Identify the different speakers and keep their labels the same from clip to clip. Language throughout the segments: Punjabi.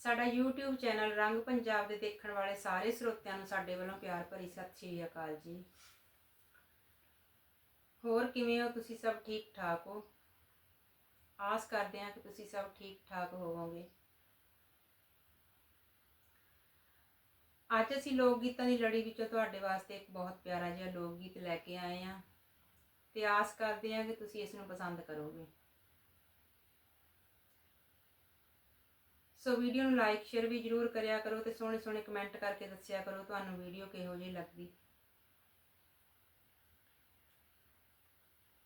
Speaker 1: ਸਾਡਾ YouTube ਚੈਨਲ ਰੰਗ ਪੰਜਾਬ ਦੇ ਦੇਖਣ ਵਾਲੇ ਸਾਰੇ ਸਰੋਤਿਆਂ ਨੂੰ ਸਾਡੇ ਵੱਲੋਂ ਪਿਆਰ ਭਰੀ ਸਤਿ ਸ਼੍ਰੀ ਅਕਾਲ ਜੀ। ਹੋਰ ਕਿਵੇਂ ਹੋ? ਤੁਸੀਂ ਸਭ ਠੀਕ ਠਾਕ ਹੋ? ਆਸ ਕਰਦੇ ਹਾਂ ਕਿ ਤੁਸੀਂ ਸਭ ਠੀਕ ਠਾਕ ਹੋਵੋਗੇ। ਅੱਜ ਅਸੀਂ ਲੋਕ ਗੀਤਾਂ ਦੀ ਲੜੀ ਵਿੱਚੋਂ ਤੁਹਾਡੇ ਵਾਸਤੇ ਇੱਕ ਬਹੁਤ ਪਿਆਰਾ ਜਿਹਾ ਲੋਕ ਗੀਤ ਲੈ ਕੇ ਆਏ ਹਾਂ ਤੇ ਆਸ ਕਰਦੇ ਹਾਂ ਕਿ ਤੁਸੀਂ ਇਸ ਨੂੰ ਪਸੰਦ ਕਰੋਗੇ। ਸੋ ਵੀਡੀਓ ਨੂੰ ਲਾਈਕ, ਸ਼ੇਅਰ ਵੀ ਜਰੂਰ ਕਰਿਆ ਕਰੋ ਤੇ ਸੋਹਣੇ ਸੋਹਣੇ ਕਮੈਂਟ ਕਰਕੇ ਦੱਸਿਆ ਕਰੋ ਤੁਹਾਨੂੰ ਵੀਡੀਓ ਕਿਹੋ ਜਿਹੀ ਲੱਗਦੀ।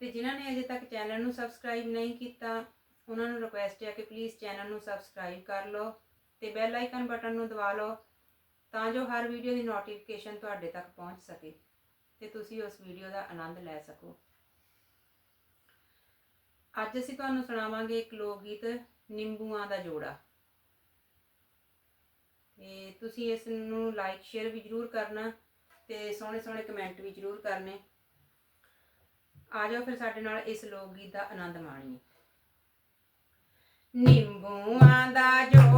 Speaker 1: ਤੇ ਜਿਨ੍ਹਾਂ ਨੇ ਅਜੇ ਤੱਕ ਚੈਨਲ ਨੂੰ ਸਬਸਕ੍ਰਾਈਬ ਨਹੀਂ ਕੀਤਾ, ਉਹਨਾਂ ਨੂੰ ਰਿਕੁਐਸਟ ਹੈ ਕਿ ਪਲੀਜ਼ ਚੈਨਲ ਨੂੰ ਸਬਸਕ੍ਰਾਈਬ ਕਰ ਲਓ ਤੇ ਬੈਲ ਆਈਕਨ ਬਟਨ ਨੂੰ ਦਬਾ ਲਓ ਤਾਂ ਜੋ ਹਰ ਵੀਡੀਓ ਦੀ ਨੋਟੀਫਿਕੇਸ਼ਨ ਤੁਹਾਡੇ ਤੱਕ ਪਹੁੰਚ ਸਕੇ ਤੇ ਤੁਸੀਂ ਉਸ ਵੀਡੀਓ ਦਾ ਆਨੰਦ ਲੈ ਸਕੋ। ਅੱਜ ਅਸੀਂ ਤੁਹਾਨੂੰ ਸੁਣਾਵਾਂਗੇ ਇੱਕ ਲੋਕ ਗੀਤ ਨਿੰਬੂਆਂ ਦਾ ਜੋੜਾ। ਤੇ ਤੁਸੀਂ ਇਸ ਨੂੰ ਲਾਈਕ ਸ਼ੇਅਰ ਵੀ ਜਰੂਰ ਕਰਨਾ ਤੇ ਸੋਹਣੇ ਸੋਹਣੇ ਕਮੈਂਟ ਵੀ ਜਰੂਰ ਕਰਨੇ। ਆ ਜਾਓ ਫਿਰ ਸਾਡੇ ਨਾਲ ਇਸ ਲੋਕ ਗੀਤ ਦਾ ਆਨੰਦ ਮਾਣੀਏ। ਨਿੰਬੂਆਂ ਦਾ ਜੋੜਾ